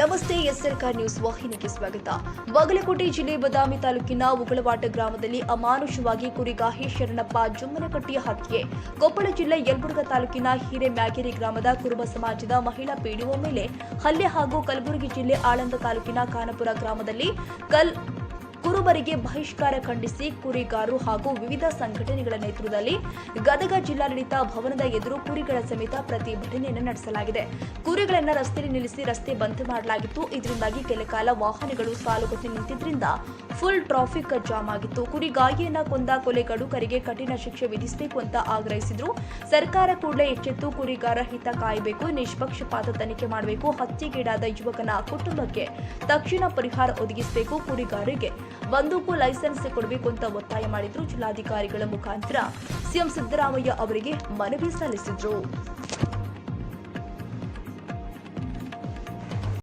Karnataka news ವಾಹಿನಿಗೆ ಸ್ವಾಗತ. ಬಾಗಲಕೋಟೆ ಜಿಲ್ಲೆ ಬದಾಮಿ ತಾಲೂಕಿನ ಉಗಳವಾಟ ಗ್ರಾಮದಲ್ಲಿ ಅಮಾನುಷವಾಗಿ ಕುರಿಗಾಹಿ ಶರಣಪ್ಪ ಜುಮ್ಮನಕಟ್ಟಿಯ ಹತ್ಯೆ. ಕೊಪ್ಪಳ ಜಿಲ್ಲೆ ಯಲ್ಬುರ್ಗ ತಾಲೂಕಿನ ಹಿರೇಮ್ಯಾಗೇರಿ ಗ್ರಾಮದ ಕುರುಬ ಸಮಾಜದ ಮಹಿಳಾ ಪಿಡಿಒ ಮೇಲೆ ಹಲ್ಲೆ ಹಾಗೂ ಕಲಬುರಗಿ ಜಿಲ್ಲೆ ಆಳಂದ ತಾಲೂಕಿನ ಖಾನಪುರ ಗ್ರಾಮದಲ್ಲಿ ಕಲ್ ಕುರುಬರಿಗೆ ಬಹಿಷ್ಕಾರ ಖಂಡಿಸಿ ಕುರಿಗಾರರು ಹಾಗೂ ವಿವಿಧ ಸಂಘಟನೆಗಳ ನೇತೃತ್ವದಲ್ಲಿ ಗದಗ ಜಿಲ್ಲಾಡಳಿತ ಭವನದ ಎದುರು ಕುರಿಗಳ ಸಮೇತ ಪ್ರತಿಭಟನೆಯನ್ನು ನಡೆಸಲಾಗಿದೆ. ಕುರಿಗಳನ್ನು ರಸ್ತೆಯಲ್ಲಿ ನಿಲ್ಲಿಸಿ ರಸ್ತೆ ಬಂದ್ ಮಾಡಲಾಗಿತ್ತು. ಇದರಿಂದಾಗಿ ಕೆಲ ಕಾಲ ವಾಹನಗಳು ಸಾಲುಗಟ್ಟಿ ನಿಂತಿದ್ರಿಂದ ಫುಲ್ ಟ್ರಾಫಿಕ್ ಜಾಮ್ ಆಗಿತ್ತು. ಕುರಿಗಾಯಿಯನ್ನ ಕೊಂದ ಕೊಲೆಗಡುಕರಿಗೆ ಕಠಿಣ ಶಿಕ್ಷೆ ವಿಧಿಸಬೇಕು ಅಂತ ಆಗ್ರಹಿಸಿದ್ರು. ಸರ್ಕಾರ ಕೂಡಲೇ ಎಚ್ಚೆತ್ತು ಕುರಿಗಾರ ಹಿತ ಕಾಯಬೇಕು ನಿಷ್ಪಕ್ಷಪಾತ ತನಿಖೆ ಮಾಡಬೇಕು, ಹತ್ಯೆಗೀಡಾದ ಯುವಕನ ಕುಟುಂಬಕ್ಕೆ ತಕ್ಷಣ ಪರಿಹಾರ ಒದಗಿಸಬೇಕು ಕುರಿಗಾರರಿಗೆ. ಬಂದೂಕು ಲೈಸೆನ್ಸ್ ಕೊಡಬೇಕು ಅಂತ ಒತ್ತಾಯ ಮಾಡಿದ್ರು ಜಿಲ್ಲಾಧಿಕಾರಿಗಳ ಮುಖಾಂತರ. ಸಿಎಂ ಸಿದ್ದರಾಮಯ್ಯ ಅವರಿಗೆ ಮನವಿ ಸಲ್ಲಿಸಿದ್ರು.